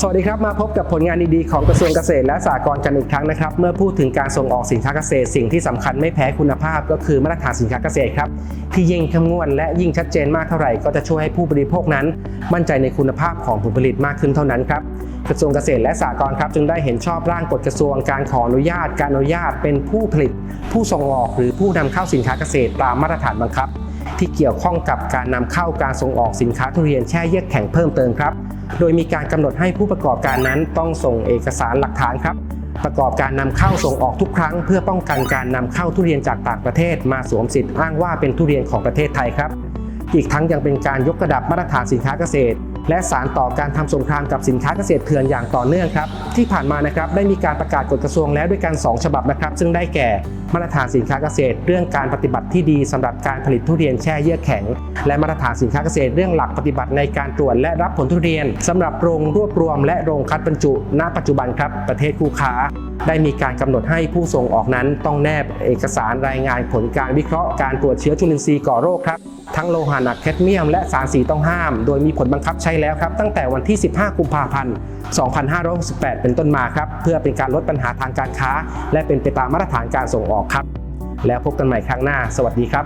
สวัสดีครับ มาพบกับผลงานดีๆของกระทรวงเกษตรและสหกรณ์กันอีกครั้งนะครับ เมื่อพูดถึงการส่งออกสินค้าเกษตร สิ่งที่สำคัญไม่แพ้คุณภาพ ก็คือมาตรฐานสินค้าเกษตรครับที่ยิ่งเข้มงวดและยิ่งชัดเจนมากเท่าไหร่ก็จะช่วยให้ผู้บริโภคนั้น มั่นใจในคุณภาพของผลผลิตมากขึ้นเท่านั้นครับกระทรวงเกษตรและสหกรณ์ครับจึงได้เห็นชอบร่างกฎกระทรวงการขออนุญาต การอนุญาตเป็นผู้ผลิต ผู้ส่งออก หรือผู้นำเข้าสินค้าเกษตรตามมาตรฐานบังคับ ที่เกี่ยวข้องกับการนำเข้าการส่งออกสินค้าทุเรียนแช่เยือกแข็งเพิ่มเติมครับ โดยมีการกำหนดให้ผู้ประกอบการนั้นต้องส่งเอกสารหลักฐานครับ ประกอบการนำเข้าส่งออกทุกครั้ง เพื่อป้องกันการนำเข้าทุเรียนจากต่างประเทศ มาสวมสิทธิ์อ้างว่าเป็นทุเรียนของประเทศไทยครับ อีกทั้งยังเป็นการยกระดับมาตรฐานสินค้าเกษตร และสารต่อการทำสงครามกับสินค้าเกษตรเถื่อนอย่างต่อเนื่องครับที่ผ่านมานะครับได้มีการประกาศกฎกระทรวงแล้วด้วยกัน 2 ฉบับนะครับ ซึ่งได้แก่มาตรฐานสินค้าเกษตร เรื่องการปฏิบัติที่ดีสำหรับการผลิตทุเรียนแช่เยื่อแข็ง และมาตรฐานสินค้าเกษตร เรื่องหลักปฏิบัติในการตรวจและรับผลทุเรียนสำหรับโรงรวบรวม และโรงคัดบรรจุ ณ ปัจจุบันครับประเทศคู่ค้า ได้มีการกำหนดให้ผู้ส่งออกนั้น ต้องแนบเอกสารรายงานผลการวิเคราะห์การตรวจเชื้อจุลินทรีย์ก่อโรคครับทั้งโลหะหนักแคดเมียมและสารสีต้องห้าม โดยมีผลบังคับใช้แล้วครับตั้งแต่วันที่ 15 กุมภาพันธ์ 2568 เป็นต้นมาครับ เพื่อเป็นการลดปัญหาทางการค้า และเป็นไปตามมาตรฐานการส่งออกครับ แล้วพบกันใหม่ครั้งหน้า สวัสดีครับ